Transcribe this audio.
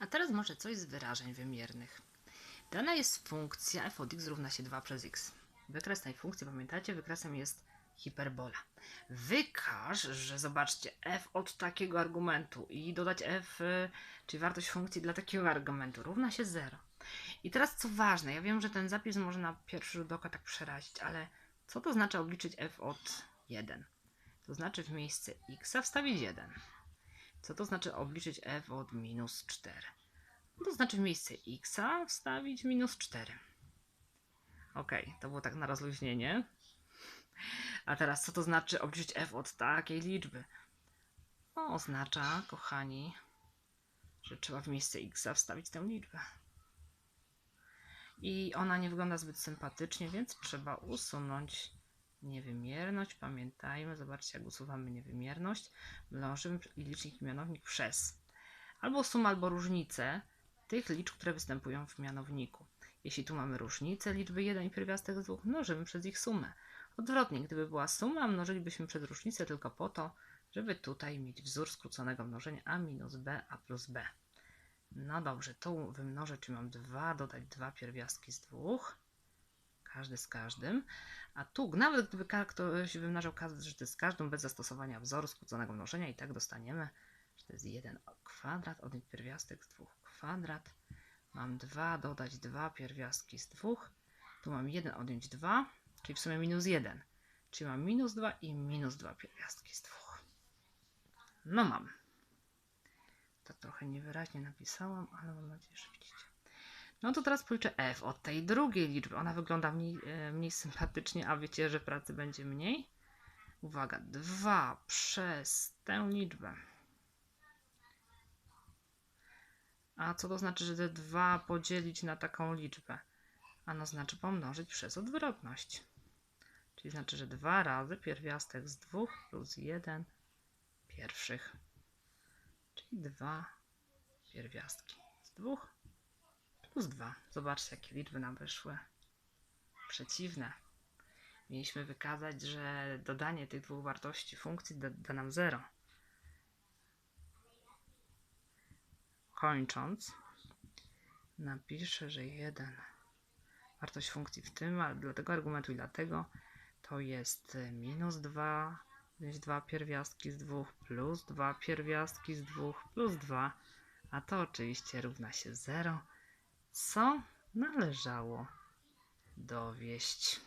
A teraz może coś z wyrażeń wymiernych. Dana jest funkcja f od x równa się 2 przez x. Wykres tej funkcji, pamiętacie, wykresem jest hiperbola. Wykaż, że zobaczcie, f od takiego argumentu i dodać f, y, czyli wartość funkcji dla takiego argumentu, równa się 0. I teraz co ważne, ja wiem, że ten zapis może na pierwszy rzut oka tak przerazić, ale co to znaczy obliczyć f od 1? To znaczy w miejsce x wstawić 1. Co to znaczy obliczyć f od minus 4? No to znaczy w miejsce x wstawić minus 4. Ok, to było tak na rozluźnienie. A teraz co to znaczy obliczyć f od takiej liczby? Oznacza, kochani, że trzeba w miejsce x wstawić tę liczbę. I ona nie wygląda zbyt sympatycznie, więc trzeba usunąć niewymierność. Pamiętajmy, zobaczcie, jak usuwamy niewymierność. Mnożymy licznik i mianownik przez albo sumę, albo różnicę tych liczb, które występują w mianowniku. Jeśli tu mamy różnicę liczby 1 i pierwiastek z 2, mnożymy przez ich sumę. Odwrotnie, gdyby była suma, mnożylibyśmy przez różnicę tylko po to, żeby tutaj mieć wzór skróconego mnożenia a minus b, a plus b. No dobrze, tu wymnożę, czy mam 2, dodać dwa pierwiastki z dwóch, każdy z każdym, a tu, nawet gdyby ktoś wymnażał każdy z każdą bez zastosowania wzoru skróconego mnożenia, i tak dostaniemy, że to jest 1 kwadrat, odjąć pierwiastek z 2 kwadrat, mam 2, dodać 2 pierwiastki z 2, tu mam 1 odjąć 2, czyli w sumie minus 1, czyli mam minus 2 i minus 2 pierwiastki z 2. No mam. Tak trochę niewyraźnie napisałam, ale mam nadzieję, że. No to teraz policzę f od tej drugiej liczby. Ona wygląda mniej, mniej sympatycznie, a wiecie, że pracy będzie mniej? Uwaga, 2 przez tę liczbę. A co to znaczy, że te 2 podzielić na taką liczbę? Ano znaczy pomnożyć przez odwrotność. Czyli znaczy, że 2 razy pierwiastek z 2 plus 1 pierwszych. Czyli 2 pierwiastki z 2 plus 2. Zobaczcie, jakie liczby nam wyszły. Przeciwne. Mieliśmy wykazać, że dodanie tych dwóch wartości funkcji da, da nam 0. Kończąc, napiszę, że 1 wartość funkcji w tym, ale dla tego argumentu i dlatego to jest minus 2, mieć 2 pierwiastki z 2 plus 2 pierwiastki z 2 plus 2, a to oczywiście równa się 0 co należało dowieść.